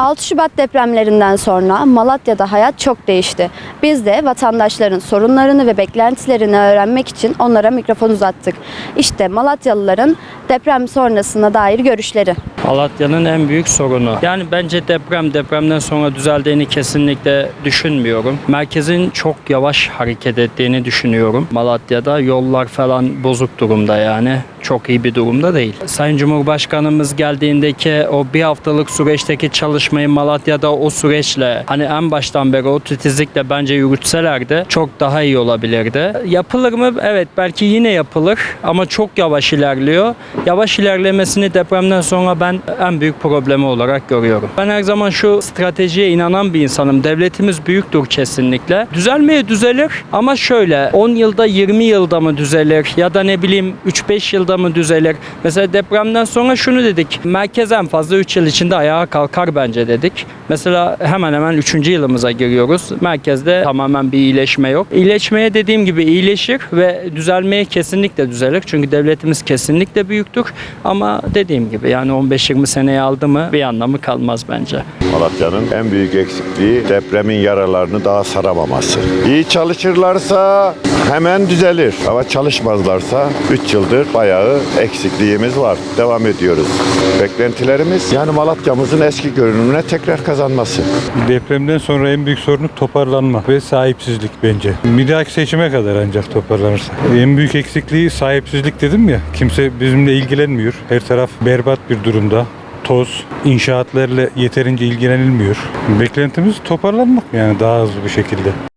6 Şubat depremlerinden sonra Malatya'da hayat çok değişti. Biz de vatandaşların sorunlarını ve beklentilerini öğrenmek için onlara mikrofon uzattık. İşte Malatyalıların deprem sonrasına dair görüşleri. Malatya'nın en büyük sorunu. Yani bence deprem depremden sonra düzeldiğini kesinlikle düşünmüyorum. Merkezin çok yavaş hareket ettiğini düşünüyorum. Malatya'da yollar falan bozuk durumda yani. Çok iyi bir durumda değil. Sayın Cumhurbaşkanımız geldiğindeki o bir haftalık süreçteki çalışmayı Malatya'da o süreçle hani en baştan beri o titizlikle bence yürütselerdi çok daha iyi olabilirdi. Yapılır mı? Evet belki yine yapılır ama çok yavaş ilerliyor. Yavaş ilerlemesini depremden sonra ben en büyük problemi olarak görüyorum. Ben her zaman şu stratejiye inanan bir insanım. Devletimiz büyüktür kesinlikle. Düzelmeye düzelir ama şöyle 10 yılda 20 yılda mı düzelir ya da ne bileyim 3-5 yılda mı düzelir? Mesela depremden sonra şunu dedik. Merkez en fazla 3 yıl içinde ayağa kalkar bence dedik. Mesela hemen hemen 3. yılımıza giriyoruz. Merkezde tamamen bir iyileşme yok. İyileşmeye dediğim gibi iyileşir ve düzelmeye kesinlikle düzelir. Çünkü devletimiz kesinlikle büyüktür. Ama dediğim gibi yani 15-20 seneye aldı mı bir anlamı kalmaz bence. Malatya'nın en büyük eksikliği depremin yaralarını daha saramaması. İyi çalışırlarsa hemen düzelir ama çalışmazlarsa 3 yıldır bayağı eksikliğimiz var. Devam ediyoruz. Beklentilerimiz yani Malatya'mızın eski görünümüne tekrar kazanması. Depremden sonra en büyük sorunu toparlanma ve sahipsizlik bence. Bir dahaki seçime kadar ancak toparlanırsa. En büyük eksikliği sahipsizlik dedim ya. Kimse bizimle ilgilenmiyor. Her taraf berbat bir durumda. Toz, inşaatlarla yeterince ilgilenilmiyor. Beklentimiz toparlanmak yani daha hızlı bir şekilde.